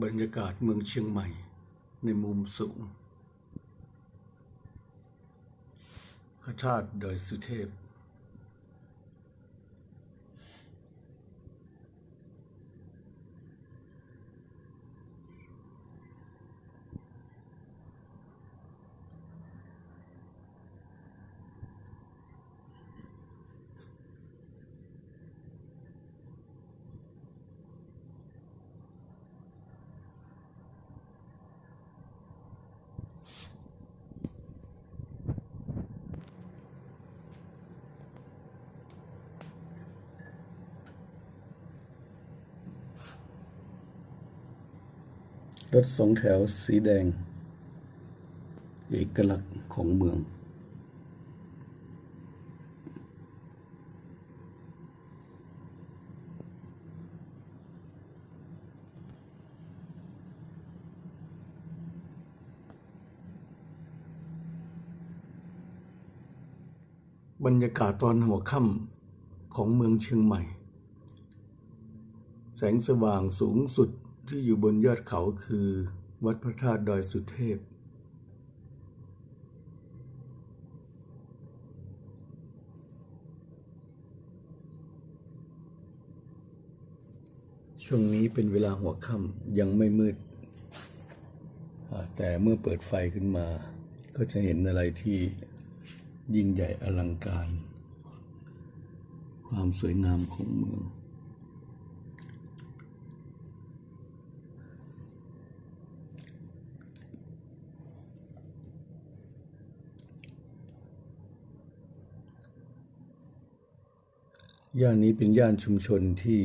บรรยากาศเมืองเชียงใหม่ในมุมสูง พระธาตุดอยสุเทพ รถสองแถวสีแดง เอกลักษณ์ของเมือง บรรยากาศตอนหัวค่ำของเมืองเชียงใหม่ แสงสว่างสูงสุด ที่อยู่บนยอดเขาคือวัดพระธาตุดอยสุเทพ ช่วงนี้เป็นเวลาหัวค่ำยังไม่มืด แต่เมื่อเปิดไฟขึ้นมา ก็จะเห็นอะไรที่ยิ่งใหญ่อลังการ ความสวยงามของเมือง ย่านนี้เป็นย่านชุมชนที่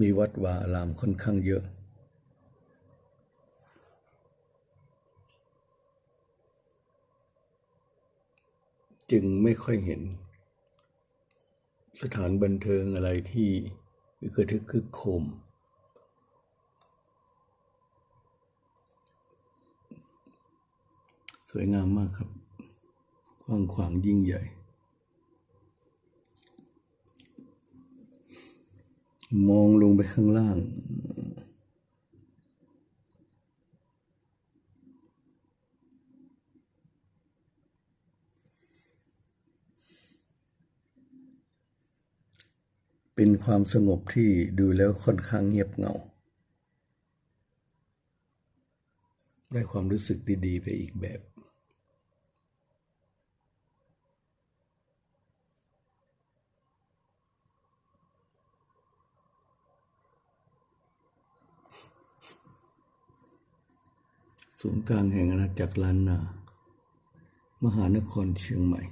มีวัดวาอารามค่อนข้างเยอะ จึงไม่ค่อยเห็น สถานบันเทิงอะไรที่กระทึกคึกโคม สวยงามมากครับกว้างขวางยิ่งใหญ่ มองลงไปข้างล่าง เป็นความสงบที่ดูแล้วค่อนข้างเงียบเหงา ได้ความรู้สึกดี ๆ ไปอีกแบบ ศูนย์กลางแห่งอาณาจักรล้านนา มหานครเชียงใหม่